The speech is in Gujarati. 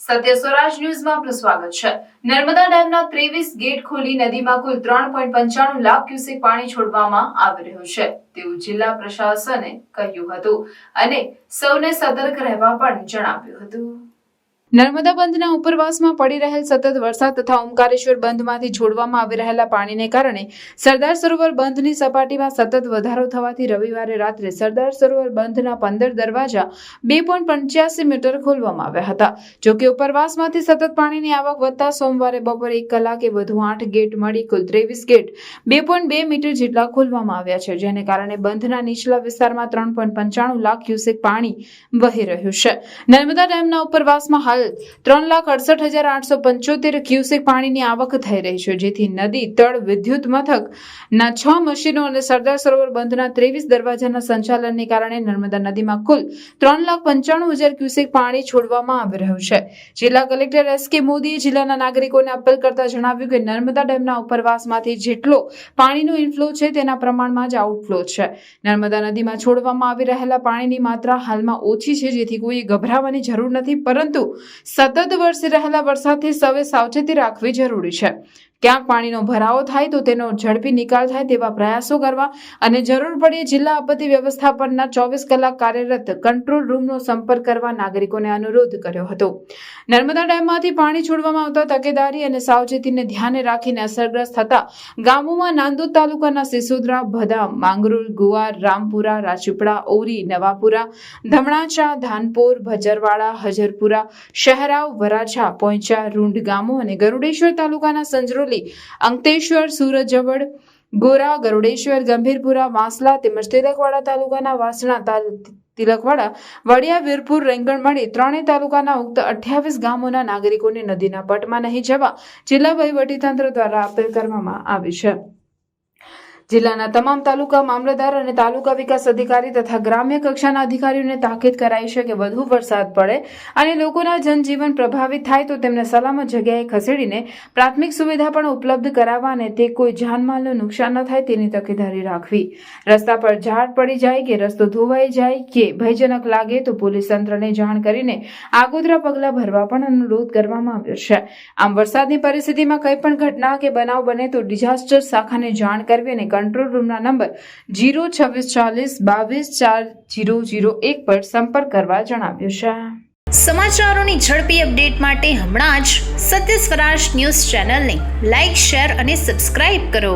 સત્ય સ્વરાજ ન્યૂઝમાં આપનું સ્વાગત છે. નર્મદા ડેમના ત્રેવીસ ગેટ ખોલી નદીમાં કુલ ત્રણ પોઈન્ટ પંચાણું લાખ ક્યુસેક પાણી છોડવામાં આવી રહ્યું છે. તેવું જિલ્લા પ્રશાસને કહ્યું હતું અને સૌને સતર્ક રહેવા પણ જણાવ્યું હતું. નર્મદા બંધના ઉપરવાસમાં પડી રહેલ સતત વરસાદ તથા ઓમકારેશ્વર બંધમાંથી છોડવામાં આવી રહેલા પાણીને કારણે સરદાર સરોવર બંધની સપાટીમાં સતત વધારો થવાથી રવિવારે રાત્રે સરદાર સરોવર બંધના પંદર દરવાજા બે પંચ્યાસી મીટર ખોલવામાં આવ્યા હતા. જોકે ઉપરવાસમાંથી સતત પાણીની આવક વધતા સોમવારે બપોરે એક કલાકે વધુ આઠ ગેટ મળી કુલ ત્રેવીસ ગેટ બે બે મીટર જેટલા ખોલવામાં આવ્યા છે, જેને કારણે બંધના નીચલા વિસ્તારમાં ત્રણ પંચાણું લાખ ક્યુસેક પાણી વહી રહ્યું છે. નર્મદા ડેમના ઉપરવાસમાં હાલ ત્રણ લાખ અડસઠ હજાર આઠસો પંચોતેર ક્યુસેક પાણીની આવક થઈ રહી છે, જેથી નદી, તળ, વિદ્યુત મથકના છ મશીનો અને સરદાર સરોવર બંધના ત્રેવીસ દરવાજાના સંચાલનને કારણે નર્મદા નદીમાં કુલ ત્રણ લાખ પંચાણું હજાર ક્યુસેક પાણી છોડવામાં આવી રહ્યું છે. જિલ્લા કલેક્ટર એસ કે મોદીએ જિલ્લાના નાગરિકોને અપીલ કરતા જણાવ્યું કે નર્મદા ડેમના ઉપરવાસમાંથી જેટલો પાણીનો ઇનફ્લો છે, તેના પ્રમાણમાં જ આઉટફ્લો છે. નર્મદા નદીમાં છોડવામાં આવી રહેલા પાણીની માત્રા હાલમાં ઓછી છે, જેથી કોઈ ગભરાવાની જરૂર નથી, પરંતુ સતત વરસી રહેલા વરસાદથી સૌએ સાવચેતી રાખવી જરૂરી છે. ક્યાંક પાણીનો ભરાવો થાય તો તેનો ઝડપી નિકાલ થાય તેવા પ્રયાસો કરવા અને જરૂર પડે જિલ્લા આપત્તિ વ્યવસ્થાપનના ચોવીસ કલાક કાર્યરત કંટ્રોલ રૂમનો સંપર્ક કરવા નાગરિકોને અનુરોધ કર્યો હતો. નર્મદા ડેમમાંથી પાણી છોડવામાં આવતા તકેદારી અને સાવચેતીને ધ્યાને રાખીને અસરગ્રસ્ત થતા ગામોમાં નાંદોદ તાલુકાના સિસોદરા ભદામ માંગરોળ, ગુવાર, રામપુરા, રાજપીપળા, ઓરી, નવાપુરા, ધમણાચા, ધાનપોર, ભજરવાડા, હજરપુરા, શહેરાવ, વરાછા પોંચા રૂંઢ ગામો અને ગરુડેશ્વર તાલુકાના સંજરોલી અંકતેશ્વર સુરજવડ ગોરા, ગરુડેશ્વર, ગંભીરપુરા, વાંસલા તેમજ તિલકવાડા તાલુકાના વાસણા તિલકવાડા, વડિયા, વીરપુર રેંગણ મળી ત્રણેય તાલુકાના ઉક્ત અઠ્યાવીસ ગામોના નાગરિકોને નદીના પટમાં નહીં જવા જિલ્લા વહીવટીતંત્ર દ્વારા અપીલ કરવામાં આવી છે. જિલ્લાના તમામ તાલુકા મામલતદાર અને તાલુકા વિકાસ અધિકારી તથા ગ્રામ્ય કક્ષાના અધિકારીઓને તાકીદ કરાઈ છે કે વધુ વરસાદ પડે અને લોકોના જનજીવન પ્રભાવિત થાય તો તેમને સલામત જગ્યાએ ખસેડીને પ્રાથમિક સુવિધા પણ ઉપલબ્ધ કરાવવા અને તે કોઈ જાનમાલનું નુકસાન ન થાય તેની તકેદારી રાખવી. રસ્તા પર ઝાડ પડી જાય કે રસ્તો ધોવાઈ જાય કે ભયજનક લાગે તો પોલીસ તંત્રને જાણ કરીને આગોતરા પગલાં ભરવા પણ અનુરોધ કરવામાં આવ્યો છે. આમ વરસાદની પરિસ્થિતિમાં કંઈ પણ ઘટના કે બનાવ બને તો ડિઝાસ્ટર શાખાને જાણ કરવી અને કંટ્રોલ રૂમના નંબર જીરો છવ્વીસ ચાલીસ બાવીસ ચાર જીરો જીરો એક પર સંપર્ક કરવા જણાવ્યું છે. સમાચારોની ઝડપી અપડેટ માટે હમણાં જ સત્ય સ્વરાજ ન્યૂઝ ચેનલને લાઇક શેર અને સબસ્ક્રાઇબ કરો.